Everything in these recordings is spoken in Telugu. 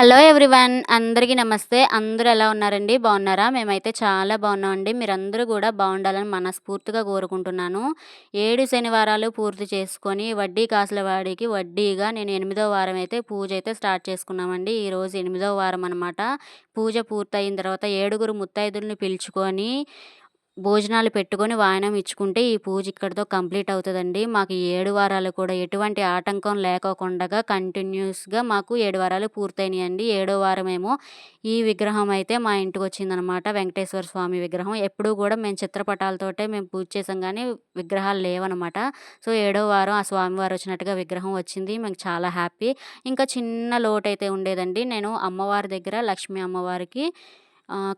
హలో ఎవ్రీవన్ అందరికీ నమస్తే. అందరూ ఎలా ఉన్నారండి? బాగున్నారా? మేమైతే చాలా బాగున్నామండి. మీరందరూ కూడా బాగుండాలని మనస్ఫూర్తిగా కోరుకుంటున్నాను. ఏడు శనివారాలు పూర్తి చేసుకొని వడ్డీ కాసుల వాడికి వడ్డీగా నేను ఎనిమిదో వారం అయితే పూజ అయితే స్టార్ట్ చేసుకున్నామండి. ఈరోజు ఎనిమిదో వారం అనమాట పూజ పూర్తయిన తర్వాత ఏడుగురు ముత్తైదుల్ని పిలుచుకొని భోజనాలు పెట్టుకొని వాయనం ఇచ్చుకుంటే ఈ పూజ ఇక్కడితో కంప్లీట్ అవుతుందండి. మాకు ఏడు వారాలు కూడా ఎటువంటి ఆటంకం లేకోకుండా కంటిన్యూస్గా మాకు ఏడు వారాలు పూర్తయినాయండి. ఏడో వారం ఈ విగ్రహం అయితే మా ఇంటికి వచ్చిందనమాట వెంకటేశ్వర స్వామి విగ్రహం. ఎప్పుడూ కూడా మేము చిత్రపటాలతోటే మేము పూజ చేసాం కానీ విగ్రహాలు లేవనమాట. సో ఏడో వారం ఆ స్వామివారు వచ్చినట్టుగా విగ్రహం వచ్చింది. మేము చాలా హ్యాపీ. ఇంకా చిన్న లోటు అయితే ఉండేదండి. నేను అమ్మవారి దగ్గర లక్ష్మీ అమ్మవారికి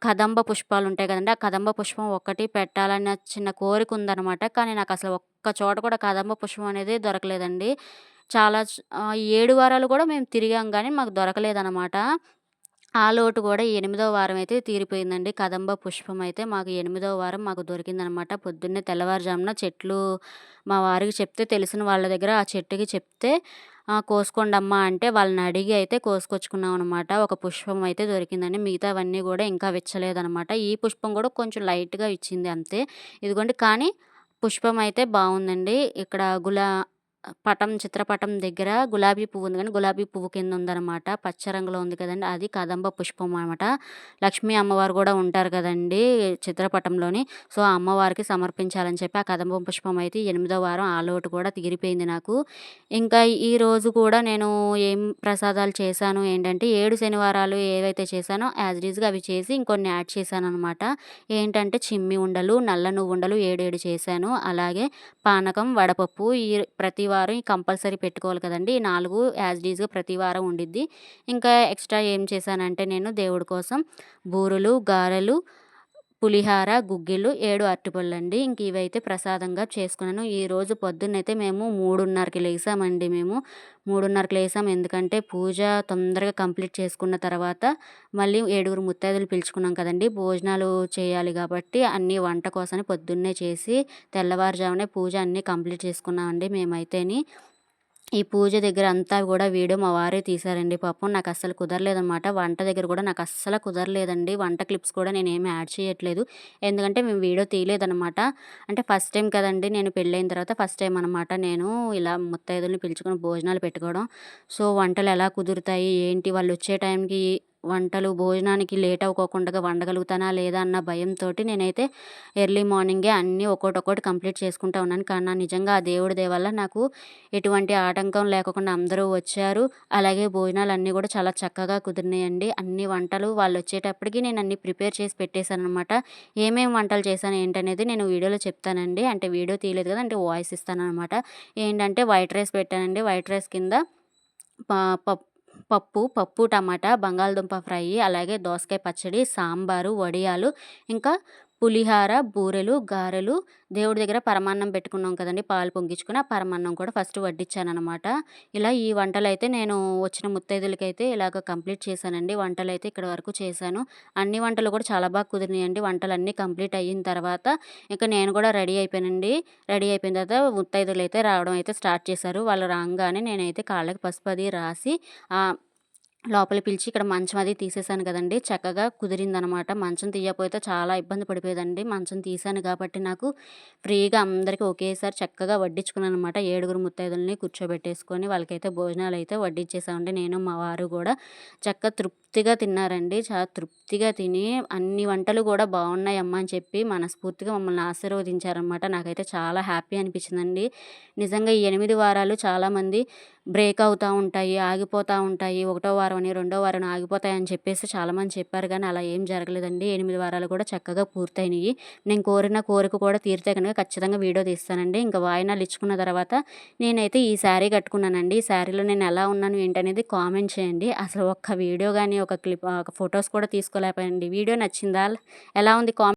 కదంబ పుష్పాలు ఉంటాయి కదండి ఆ కదంబ పుష్పం ఒక్కటి పెట్టాలన్న చిన్న కోరిక ఉందనమాట. కానీ నాకు అసలు ఒక్క చోట కూడా కదంబ పుష్పం అనేది దొరకలేదండి. చాలా ఏడు వారాలు కూడా మేము తిరిగాం కానీ మాకు దొరకలేదనమాట. ఆ లోటు కూడా ఎనిమిదో వారం అయితే తీరిపోయిందండి. కదంబ పుష్పం అయితే మాకు ఎనిమిదో వారం మాకు దొరికిందనమాట. పొద్దున్నే తెల్లవారుజామున చెట్లు మా వారికి చెప్తే తెలిసిన వాళ్ళ దగ్గర ఆ చెట్టుకి చెప్తే కోసుకోండి అమ్మా అంటే వాళ్ళని అడిగి అయితే కోసుకొచ్చుకున్నాం అనమాట ఒక పుష్పం అయితే దొరికిందండి. మిగతావన్నీ కూడా ఇంకా విచ్చలేదనమాట ఈ పుష్పం కూడా కొంచెం లైట్గా ఇచ్చింది అంతే. ఇదిగోండి. కానీ పుష్పం అయితే బాగుందండి. ఇక్కడ గులా పటం చిత్రపటం దగ్గర గులాబీ పువ్వు ఉంది కానీ గులాబీ పువ్వు కింద ఉందన్నమాట. పచ్చ రంగులో ఉంది కదండి అది కదంబ పుష్పం అనమాట లక్ష్మీ అమ్మవారు కూడా ఉంటారు కదండి చిత్రపటంలోని. సో ఆ అమ్మవారికి సమర్పించాలని చెప్పి ఆ కదంబ పుష్పం అయితే ఎనిమిదో వారం ఆ లోటు కూడా తీరిపోయింది నాకు. ఇంకా ఈ రోజు కూడా నేను ఏం ప్రసాదాలు చేశాను ఏంటంటే ఏడు శనివారాలు ఏవైతే చేశానో యాజ్ రీజ్గా అవి చేసి ఇంకొన్ని యాడ్ చేశాను అనమాట ఏంటంటే చిమ్మి ఉండలు నల్ల నువ్వు ఉండలు ఏడేడు చేశాను. అలాగే పానకం వడపప్పు ఈ ప్రతి వారం కంపల్సరీ పెట్టుకోవాలి కదండి. ఈ నాలుగు యాజ్ డీజ్గా ప్రతి వారం ఉండిద్ది. ఇంకా ఎక్స్ట్రా ఏం చేశానంటే నేను దేవుడి కోసం బూరెలు గారెలు పులిహార గుగ్గిళ్ళు ఏడు అరటిపళ్ళు అండి ఇంక ఇవైతే ప్రసాదంగా చేసుకున్నాను. ఈరోజు పొద్దున్నైతే మేము మూడున్నరకి లేసామండి మేము. మూడున్నరకి లేసాం. ఎందుకంటే పూజ తొందరగా కంప్లీట్ చేసుకున్న తర్వాత మళ్ళీ ఏడుగురు ముత్తైదులు పిలుచుకున్నాం కదండి. భోజనాలు చేయాలి కాబట్టి అన్నీ వంట కోసమే పొద్దున్నే చేసి తెల్లవారుజామునే పూజ అన్నీ కంప్లీట్ చేసుకున్నామండి మేమైతేని. ఈ పూజ దగ్గర అంతా కూడా వీడియో మా వారే తీశారండి పాపం. నాకు అస్సలు కుదరలేదన్నమాట. వంట దగ్గర కూడా నాకు అస్సలు కుదరలేదండి. వంట క్లిప్స్ కూడా నేను ఏమి యాడ్ చేయట్లేదు. ఎందుకంటే మేము వీడియో తీయలేదనమాట అంటే ఫస్ట్ టైం కదండి నేను పెళ్ళైన తర్వాత ఫస్ట్ టైం అనమాట నేను ఇలా ముత్తైదుల్ని పిలుచుకొని భోజనాలు పెట్టుకోవడం. సో వంటలు ఎలా కుదురుతాయి? ఏంటి? వాళ్ళు వచ్చే టైంకి వంటలు భోజనానికి లేట్ అవ్వకుండా వండగలుగుతానా లేదా అన్న భయంతో నేనైతే ఎర్లీ మార్నింగే అన్నీ ఒక్కోటి కంప్లీట్ చేసుకుంటా ఉన్నాను. కానీ నిజంగా ఆ దేవుడి దేవల్ల నాకు ఎటువంటి ఆటంకం లేకుండా అందరూ వచ్చారు. అలాగే భోజనాలు అన్నీ కూడా చాలా చక్కగా కుదిరినాయండి. అన్ని వంటలు వాళ్ళు వచ్చేటప్పటికి నేను అన్ని ప్రిపేర్ చేసి పెట్టేశాను అనమాట ఏమేమి వంటలు చేశాను ఏంటనేది నేను వీడియోలో చెప్తానండి. అంటే వీడియో తీయలేదు కదా అంటే వాయిస్ ఇస్తాను అనమాట ఏంటంటే వైట్ రైస్ పెట్టానండి. వైట్ రైస్ కింద పప్పు పప్పు పప్పు టమాటా బంగాళదుంప ఫ్రై అలాగే దోసకాయ పచ్చడి సాంబారు వడియాలు ఇంకా పులిహార బూరెలు గారెలు. దేవుడి దగ్గర పరమాన్నం పెట్టుకున్నాం కదండి పాలు పొంగించుకుని ఆ పరమాన్నం కూడా ఫస్ట్ వడ్డించానమాట ఇలా ఈ వంటలు అయితే నేను వచ్చిన ముత్తైదులకైతే ఇలాగ కంప్లీట్ చేశానండి. వంటలు అయితే ఇక్కడ వరకు చేశాను. అన్ని వంటలు కూడా చాలా బాగా కుదిరినాయండి. వంటలు అన్నీ కంప్లీట్ అయిన తర్వాత ఇంకా నేను కూడా రెడీ అయిపోయానండి. రెడీ అయిపోయిన తర్వాత ముత్తైదులు అయితే రావడం అయితే స్టార్ట్ చేశారు. వాళ్ళు రాగానే నేనైతే కాళ్ళకి పసుపు అది రాసి లోపల పిలిచి ఇక్కడ మంచం అది తీసేసాను కదండి. చక్కగా కుదిరిందనమాట. మంచం తీయకపోతే చాలా ఇబ్బంది పడిపోయేదండి. మంచం తీసాను కాబట్టి నాకు ఫ్రీగా అందరికీ ఒకేసారి చక్కగా వడ్డించుకున్నాను అనమాట ఏడుగురు ముత్తైదుల్ని కూర్చోబెట్టేసుకొని వాళ్ళకైతే భోజనాలు అయితే వడ్డించేసామండి నేను మా వారు కూడా చక్కగా తృప్తిగా తిన్నారండి. చాలా తృప్తిగా తిని అన్ని వంటలు కూడా బాగున్నాయమ్మా అని చెప్పి మనస్ఫూర్తిగా మమ్మల్ని ఆశీర్వదించారనమాట. నాకైతే చాలా హ్యాపీ అనిపించిందండి. నిజంగా ఈ ఎనిమిది వారాలు చాలామంది బ్రేక్ అవుతూ ఉంటాయి ఆగిపోతూ ఉంటాయి. ఒకటో వారం అని రెండో వారం ఆగిపోతాయని చెప్పేసి చాలామంది చెప్పారు. కానీ అలా ఏం జరగలేదండి. ఎనిమిది వారాలు కూడా చక్కగా పూర్తయినాయి. నేను కోరిన కోరిక కూడా తీరితే కనుక ఖచ్చితంగా వీడియో తీస్తానండి. ఇంకా వాయినాలు ఇచ్చుకున్న తర్వాత నేనైతే ఈ శారీ కట్టుకున్నానండి. ఈ శారీలో నేను ఎలా ఉన్నాను ఏంటనేది కామెంట్ చేయండి. అసలు ఒక్క వీడియో కానీ ఒక క్లిప్ ఒక ఫొటోస్ కూడా తీసుకోలేకపోయానండి. వీడియో నచ్చిందా? ఎలా ఉంది కామెంట్